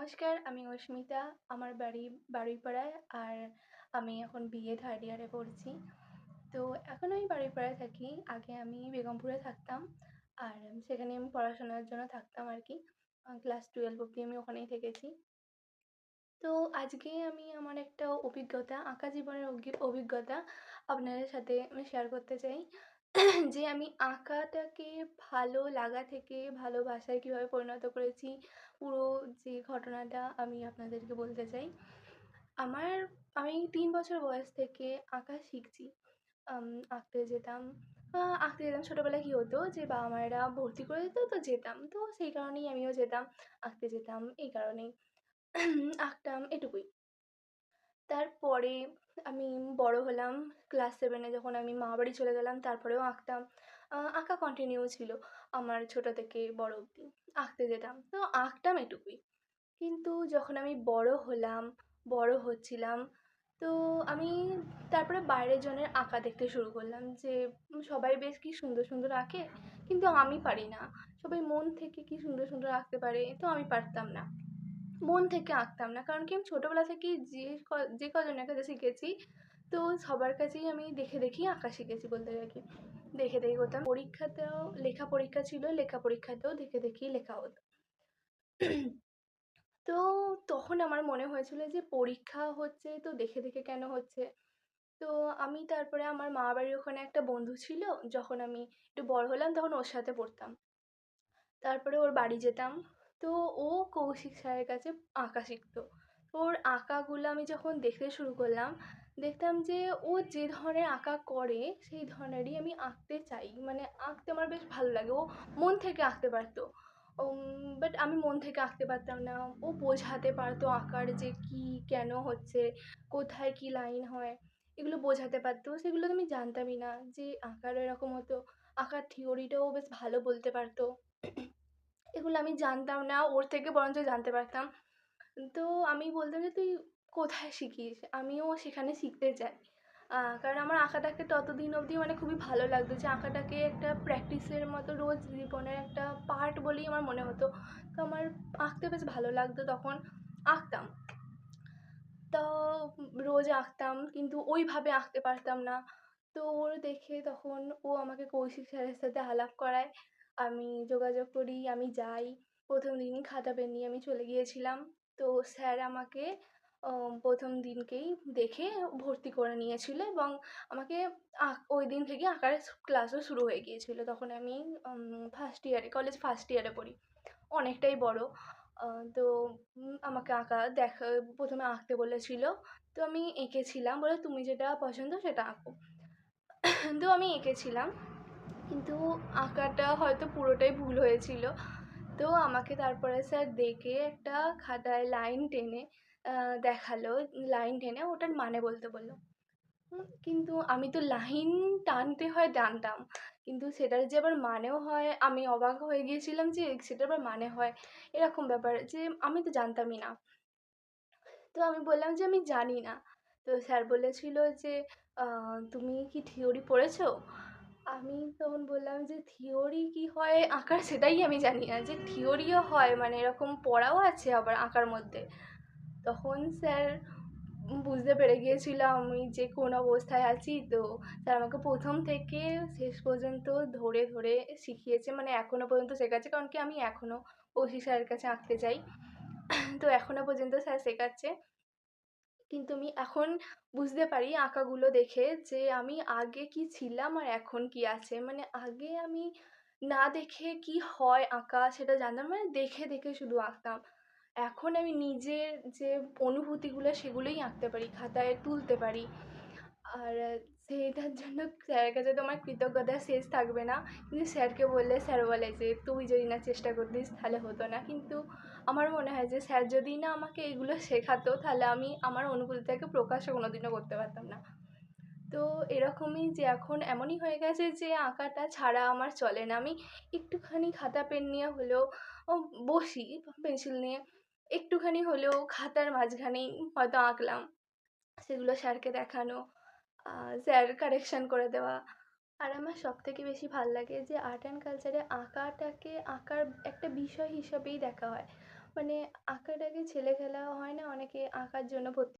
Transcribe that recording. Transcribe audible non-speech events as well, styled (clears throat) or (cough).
নমস্কার, আমি অস্মিতা, আমার বাড়ি বারুইপাড়ায় আর আমি এখন বিএ থার্ড ইয়ারে পড়ছি। তো এখন আমি বারুইপাড়ায় থাকি, আগে আমি বেগমপুরে থাকতাম, আর সেখানে আমি পড়াশোনার জন্য থাকতাম আর কি। ক্লাস টুয়েলভ অবধি আমি ওখানেই থেকেছি। তো আজকে আমি আমার একটা অভিজ্ঞতা, আঁকা জীবনের অভিজ্ঞতা আপনাদের সাথে আমি শেয়ার করতে চাই। যে আমি আঁকাটাকে ভালো লাগা থেকে, ভালোবাসায় কীভাবে পরিণত করেছি, পুরো যে ঘটনাটা আমি আপনাদেরকে বলতে চাই। আমার, আমি তিন বছর বয়স থেকে আঁকা শিখছি। আঁকতে যেতাম। আঁকতে যেতাম ছোটোবেলায় কী হতো যে বাবা মায়েরা ভর্তি করে দিত, তো যেতাম। তো সেই কারণেই আমিও যেতাম, আঁকতে যেতাম, এই কারণেই। আঁকতাম এটুকুই। তারপরে আমি বড় হলাম ক্লাস সেভেনে যখন আমি মামাবাড়ি চলে গেলাম, তারপরেও আঁকতাম। আঁকা কন্টিনিউ ছিল। আমার ছোটো থেকে বড় অবধি আঁকতে যেতাম। তো আঁকতাম এটুকুই। কিন্তু যখন আমি বড় হলাম, বড় হচ্ছিলাম, তো আমি তারপরে বাইরের জনের আঁকা দেখতে শুরু করলাম যে, সবাই বেশ কী সুন্দর সুন্দর আঁকে, কিন্তু আমি পারি না। সবাই মন থেকে কী সুন্দর সুন্দর আঁকতে পারে, তো আমি পারতাম না। মন থেকে আঁকতাম না। কারণ কি আমি ছোটোবেলা থেকেই যে যে কজনের কাছে শিখেছি, তো সবার কাছেই আমি দেখে দেখেই আঁকা শিখেছি বলতে গেলে। কি দেখে দেখে করতাম। পরীক্ষাতেও লেখা পরীক্ষা ছিল, লেখা পরীক্ষাতেও দেখে দেখেই লেখা হতো। (clears throat) তো তখন আমার মনে হয়েছিল যে পরীক্ষা হচ্ছে তো দেখে দেখে কেন হচ্ছে? তো আমি তারপরে আমার মামাবাড়ির ওখানে একটা বন্ধু ছিল, যখন আমি একটু বড় হলাম তখন ওর সাথে পড়তাম। তারপরে ওর বাড়ি যেতাম। তো ও কৌশিক স্যারের কাছে আঁকা শিখতো। ওর আঁকাগুলো আমি যখন দেখতে শুরু করলাম, দেখতাম যে ও যে ধরনের আঁকা করে, সেই ধরনেরই আমি আঁকতে চাই। মানে আঁকতে আমার বেশ ভালো লাগে। ও মন থেকে আঁকতে পারতো। বাট আমি মন থেকে আঁকতে পারতাম না। ও বোঝাতে পারতো আঁকার যে কী, কেন হচ্ছে, কোথায় কী লাইন হয়, এগুলো বোঝাতে পারতো। সেগুলো তো আমি জানতামই না যে আঁকার এরকম হতো। আঁকার থিওরিটাও বেশ ভালো বলতে পারতো। এগুলো আমি জানতাম না, ওর থেকে বরঞ্চ জানতে পারতাম। তো আমি বলতাম যে, তুই কোথায় শিখিস? আমিও সেখানে শিখতে চাই কারণ আমার আঁকাটাকে ততদিন অবধি মানে খুবই ভালো লাগতো যে, আঁকাটাকে একটা প্র্যাকটিসের মতো রোজ জীবনের একটা পার্ট বলেই আমার মনে হতো। তো আমার আঁকতে বেশ ভালো লাগতো তখন আঁকতাম। তো রোজ আঁকতাম, কিন্তু ওইভাবে আঁকতে পারতাম না। তো ওর দেখে তখন ও আমাকে কৌশিক স্যারের সাথে আলাপ করায়। আমি যোগাযোগ করি, আমি যাই। প্রথম দিন খাতা, পেন নিয়ে আমি চলে গিয়েছিলাম। তো স্যার আমাকে প্রথম দিনকেই দেখে ভর্তি করে নিয়েছিলো এবং আমাকে ওই দিন থেকে আঁকার ক্লাসও শুরু হয়ে গিয়েছিল। তখন আমি ফার্স্ট ইয়ারে কলেজ ফার্স্ট ইয়ারে পড়ি। অনেকটাই বড়। তো আমাকে আঁকা দেখা, প্রথমে আঁকতে বলেছিলো। তো আমি এঁকেছিলাম বলে, তুমি যেটা পছন্দ সেটা আঁকো। তো আমি এঁকেছিলাম। কিন্তু আঁকাটা হয়তো পুরোটাই ভুল হয়েছিল। তো আমাকে তারপরে স্যার দেখে একটা খাতায় লাইন টেনে দেখাল। লাইন টেনে ওটার মানে বলতে বলল। কিন্তু আমি তো লাইন টানতে হয় জানতাম। কিন্তু সেটার যে আবার মানেও হয়, আমি অবাক হয়ে গিয়েছিলাম যে সেটার আবার মানে হয়। এরকম ব্যাপার যে আমি তো জানতামই না। তো আমি বললাম যে আমি জানি না। তো স্যার বলেছিল যে তুমি কি থিওরি পড়েছো? আমি তখন বললাম যে থিওরি কী হয় আঁকার? সেটাই আমি জানি না, যে থিওরিও হয় মানে এরকম পড়াও আছে আবার আঁকার মধ্যে। তখন স্যার বুঝতে পেরে গিয়েছিল আমি যে কোন অবস্থায় আছি তো স্যার আমাকে প্রথম থেকে শেষ পর্যন্ত ধরে ধরে শিখিয়েছে মানে এখনও পর্যন্ত শেখাচ্ছে, কারণ কি আমি এখনও কৌশিক স্যারের কাছে আঁকতে চাই তো এখনও পর্যন্ত স্যার শেখাচ্ছে। কিন্তু আমি এখন বুঝতে পারি আঁকাগুলো দেখে যে আমি আগে কি ছিলাম আর এখন কি আছে। মানে আগে আমি না দেখে কি হয় আঁকা সেটা জানতাম মানে দেখে দেখে শুধু আঁকতাম। এখন আমি নিজের যে অনুভূতিগুলো সেগুলোই আঁকতে পারি, খাতায় তুলতে পারি। আর সেইটার জন্য স্যারের কাছে তো আমার কৃতজ্ঞতা শেষ থাকবে না। কিন্তু স্যারকে বললে স্যার বলে যে, তুই যদি না চেষ্টা করতিস, তাহলে হতো না। কিন্তু আমার মনে হয় যে, স্যার যদি না আমাকে এগুলো শেখাতো, তাহলে আমি আমার অনুভূতিটাকে প্রকাশও কোনো দিনও করতে পারতাম না। তো এরকমই যে এখন এমনই হয়ে গেছে যে, আঁকাটা ছাড়া আমার চলে না। আমি একটুখানি খাতা, পেন নিয়ে হলেও বসি, পেন্সিল নিয়ে। একটুখানি হলেও খাতার মাঝখানেই হয়তো আঁকলাম। সেগুলো স্যারকে দেখানো স্যার কারেকশান করে দেওয়া। আর আমার সব থেকে বেশি ভালো লাগে যে আর্ট অ্যান্ড কালচারে আঁকাটাকে আঁকার একটা বিষয় হিসাবেই দেখা হয়। মানে আঁকাটাকে ছেলেখেলা হয় না, অনেকে আঁকার জন্য ভর্তি